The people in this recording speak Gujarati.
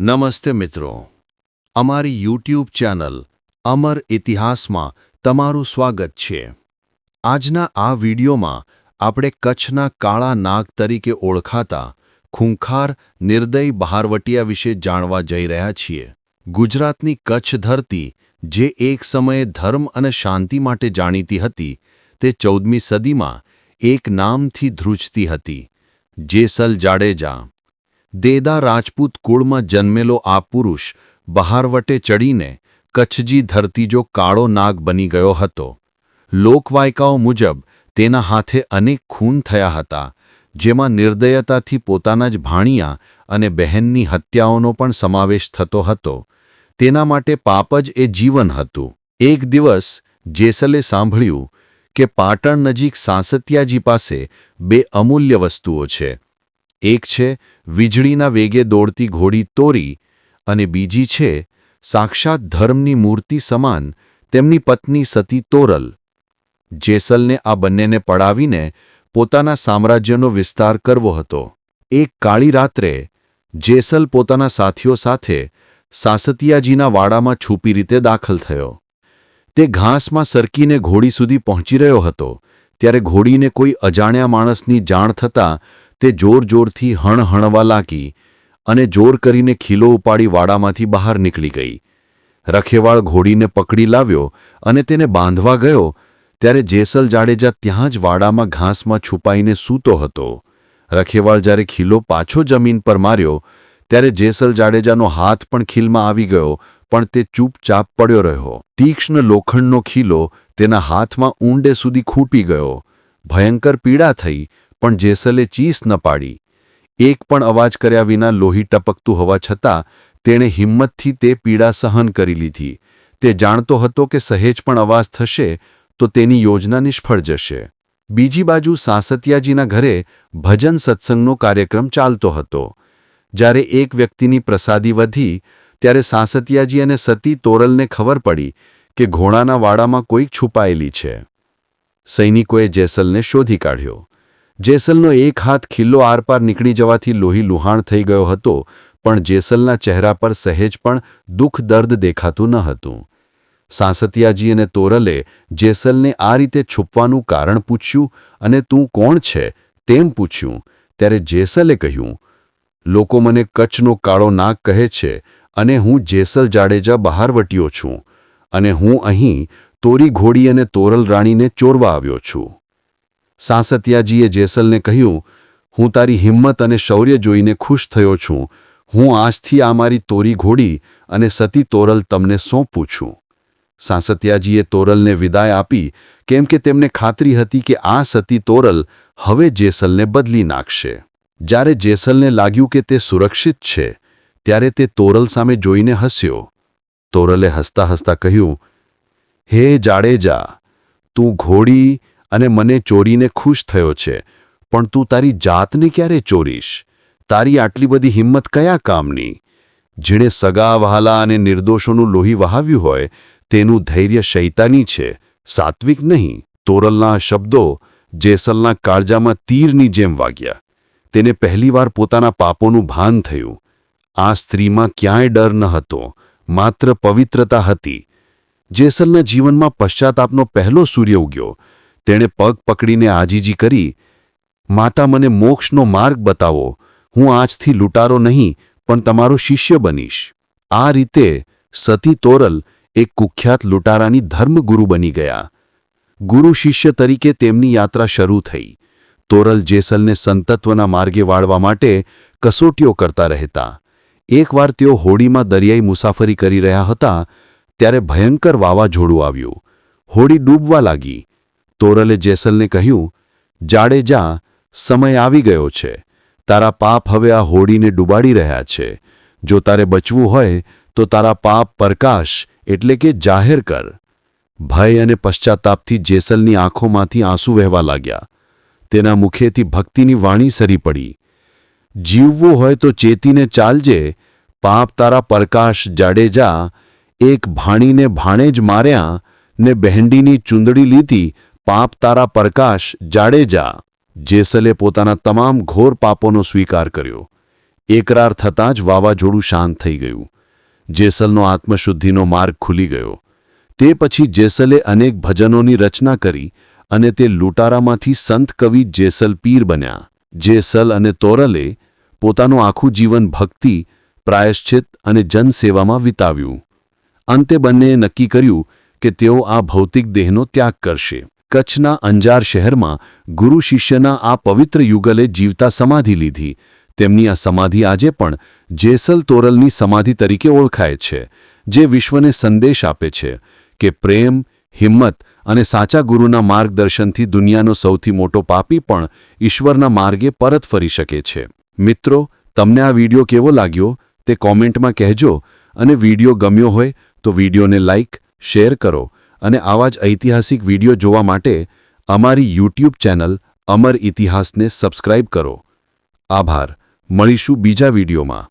નમસ્તે મિત્રો. અમારી યુટ્યુબ ચેનલ અમર ઇતિહાસમાં તમારું સ્વાગત છે. આજના આ વિડિયોમાં આપણે કચ્છના કાળા નાગ તરીકે ઓળખાતા ખૂંખાર નિર્દય બહારવટિયા વિશે જાણવા જઈ રહ્યા છીએ. ગુજરાતની કચ્છ ધરતી જે એક સમયે ધર્મ અને શાંતિ માટે જાણીતી હતી, તે ચૌદમી સદીમાં એક નામથી ધ્રુજતી હતી, જેસલ જાડેજા. દેદા રાજપૂત કુળમાં જન્મેલો આ પુરુષ બહારવટે ચડીને કચ્છજી ધરતીજો કાળો નાગ બની ગયો હતો. લોકવાયકાઓ મુજબ તેના હાથે અનેક ખૂન થયા હતા, જેમાં નિર્દયતાથી પોતાના જ ભાણિયા અને બહેનની હત્યાઓનો પણ સમાવેશ થતો હતો. તેના માટે પાપ જ એ જીવન હતું. એક દિવસ જેસલે સાંભળ્યું કે પાટણ નજીક સાંસતિયાજી પાસે બે અમૂલ્ય વસ્તુઓ છે. એક છે, વીજળીના વેગે દોડતી ઘોડી તોરી અને બીજી છે, સાક્ષાત ધર્મની મૂર્તિ સમાન તેમની પત્ની સતી તોરલ. જેસલને આ બંનેને પડાવીને પોતાના સામ્રાજ્યનો વિસ્તાર કરવો હતો. એક કાળી રાત્રે, જેસલ પોતાના સાથીઓ સાથે સાસતિયાજીના વાડામાં છૂપી રીતે દાખલ થયો. તે ઘાસમાં સરકીને ઘોડી સુધી પહોંચી રહ્યો હતો, ત્યારે ઘોડીને કોઈ અજાણ્યા માણસની જાણ થતાં તે જોર જોરથી હણહણવા લાગી અને જોર કરીને ખીલો ઉપાડી વાડામાંથી બહાર નીકળી ગઈ. રખેવાળ ઘોડીને પકડી લાવ્યો અને તેને બાંધવા ગયો, ત્યારે જેસલ જાડેજા ત્યાં જ વાડામાં ઘાસમાં છુપાઈને સૂતો હતો. રખેવાળ જ્યારે ખીલો પાછો જમીન પર માર્યો, ત્યારે જેસલ જાડેજાનો હાથ પણ ખીલમાં આવી ગયો, પણ તે ચૂપચાપ પડ્યો રહ્યો. તીક્ષ્ણ લોખંડનો ખીલો તેના હાથમાં ઊંડે સુધી ખૂટી ગયો. ભયંકર પીડા થઈ પણ જેસલે ચીસ ન પાડી. એક પણ અવાજ કર્યા વિના લોહી ટપકતું હોવા છતાં, તેણે હિંમતથી તે પીડા સહન કરી લીધી. તે જાણતો હતો કે સહેજ પણ અવાજ થશે, તો તેની યોજના નિષ્ફળ જશે. બીજી બાજુ સાંસતિયાજીના ઘરે ભજન સત્સંગનો કાર્યક્રમ ચાલતો હતો. જ્યારે એક વ્યક્તિની પ્રસાદી વધી, ત્યારે સાંસતિયાજી અને સતી તોરલને ખબર પડી કે ઘોડાના વાડામાં કોઈક છુપાયેલી છે. સૈનિકોએ જેસલને શોધી કાઢ્યો. જેસલનો એક હાથ ખિલ્લો આરપાર નીકળી જવાથી લોહી લુહાણ થઈ ગયો હતો, પણ જેસલના ચહેરા પર સહેજ પણ દુઃખ દર્દ દેખાતું ન હતું. સાંસતિયાજી અને તોરલે જેસલને આ રીતે છુપવાનું કારણ પૂછ્યું અને તું કોણ છે? તેમ પૂછ્યું. ત્યારે જેસલે કહ્યું, લોકો મને કચ્છનો કાળો નાક કહે છે અને હું જેસલ જાડેજા બહારવટીયો છું અને હું અહીં તોરી ઘોડી અને તોરલ રાણીને ચોરવા આવ્યો છું. સાંસતિયાજીએ જેસલને કહ્યું, હું તારી હિંમત અને શૌર્ય જોઈને ખુશ થયો છું. હું આજથી આ મારી તોરી ઘોડી અને સતી તોરલ તમને સોંપું છું. સાંસતિયાજીએ તોરલને વિદાય આપી, કેમ કે તેમને ખાતરી હતી કે આ સતી તોરલ હવે જેસલને બદલી નાખશે. જ્યારે જેસલને લાગ્યું કે તે સુરક્ષિત છે, ત્યારે તે તોરલ સામે જોઈને હસ્યો. તોરલે હસતા હસતા કહ્યું, હે જાડેજા, તું ઘોડી અને મને ચોરીને ખુશ થયો છે. પણ તું તારી જાતને ક્યારે ચોરીશ? તારી આટલી બધી હિંમત કયા કામની? જેણે સગા વહાલા અને નિર્દોષોનું લોહી વહાવ્યું હોય, તેનું ધૈર્ય શૈતાની છે. સાત્વિક નહીં, તોરલના શબ્દો, જેસલના કાળજામાં તીરની જેમ વાગ્યા. તેને પહેલીવાર પોતાના પાપોનું ભાન થયું. આ સ્ત્રીમાં ક્યાંય ડર ન હતો, માત્ર પવિત્રતા હતી. જેસલના જીવનમાં પશ્ચાતાપનો પહેલો સૂર્ય ઉગ્યો. તેણે પગ પકડીને આજીજી કરી, માતા, મને મોક્ષનો માર્ગ બતાવો. હું આજથી લૂંટારો નહીં, પણ તમારો શિષ્ય બનીશ. આ રીતે સતી તોરલ એક કુખ્યાત લૂંટારાની ધર્મગુરુ બની ગયા. ગુરુ શિષ્ય તરીકે તેમની યાત્રા શરૂ થઈ. તોરલ જેસલને સંતત્વના માર્ગે વાળવા માટે કસોટીઓ કરતા રહેતા. એકવાર તેઓ હોડીમાં દરિયાઈ મુસાફરી કરી રહ્યા હતા, ત્યારે ભયંકર વાવાઝોડું આવ્યું. હોડી ડૂબવા લાગી. તોરલે જેસલને કહ્યું જાડેજા સમય આવી ગયો છે. તારા પાપ હવે આ હોડીને ડૂબાડી રહ્યા છે. જો તારે બચવું હોય, તો તારા પાપ પ્રકાશ એટલે કે જાહેર કર. ભય અને પશ્ચાતાપથી જેસલની આંખોમાંથી આંસુ વહેવા લાગ્યા. તેના મુખેથી ભક્તિની વાણી સરી પડી. જીવવું હોય તો ચેતીને ચાલજે. પાપ તારા પ્રકાશ જાડેજા એક ભાણીને ભાણે જ માર્યા ને બહેંડીની ચૂંદડી લીધી પાપ તારા પ્રકાશ જાડેજા જેસલે પોતાના તમામ ઘોર પાપોનો સ્વીકાર કર્યો. એકરાર થતાં જ વાવાઝોડું શાંત થઈ ગયું. જેસલનો આત્મશુદ્ધિનો માર્ગ ખુલી ગયો. તે પછી જેસલે અનેક ભજનોની રચના કરી અને તે લૂંટારામાંથી સંત કવિ જેસલ પીર બન્યા. જેસલ અને તોરલે પોતાનું આખું જીવન ભક્તિ, પ્રાયશ્ચિત અને જનસેવામાં વિતાવ્યું. અંતે બંનેએ નક્કી કર્યું કે તેઓ આ ભૌતિક દેહનો ત્યાગ કરશે. કચ્છના અંજાર શહેરમાં ગુરુ શિષ્યના આ પવિત્ર યુગલે જીવતા સમાધિ લીધી. તેમની આ સમાધિ આજે પણ જેસલ તોરલની સમાધિ તરીકે ઓળખાય છે, જે વિશ્વને સંદેશ આપે છે કે પ્રેમ, હિંમત અને સાચા ગુરુના માર્ગદર્શનથી દુનિયાનો સૌથી મોટો પાપી પણ ઈશ્વરના માર્ગે પરત ફરી શકે છે. મિત્રો, તમને આ વિડિયો કેવો લાગ્યો તે કોમેન્ટમાં કહેજો અને વિડિયો ગમ્યો હોય તો વિડિયોને લાઇક શેર કરો અને આવા જ ઐતિહાસિક વીડિયો જોવા માટે અમારી યુટ્યુબ ચેનલ અમર ઇતિહાસને સબસ્ક્રાઇબ કરો. આભાર. મળીશું બીજા વિડિયોમાં.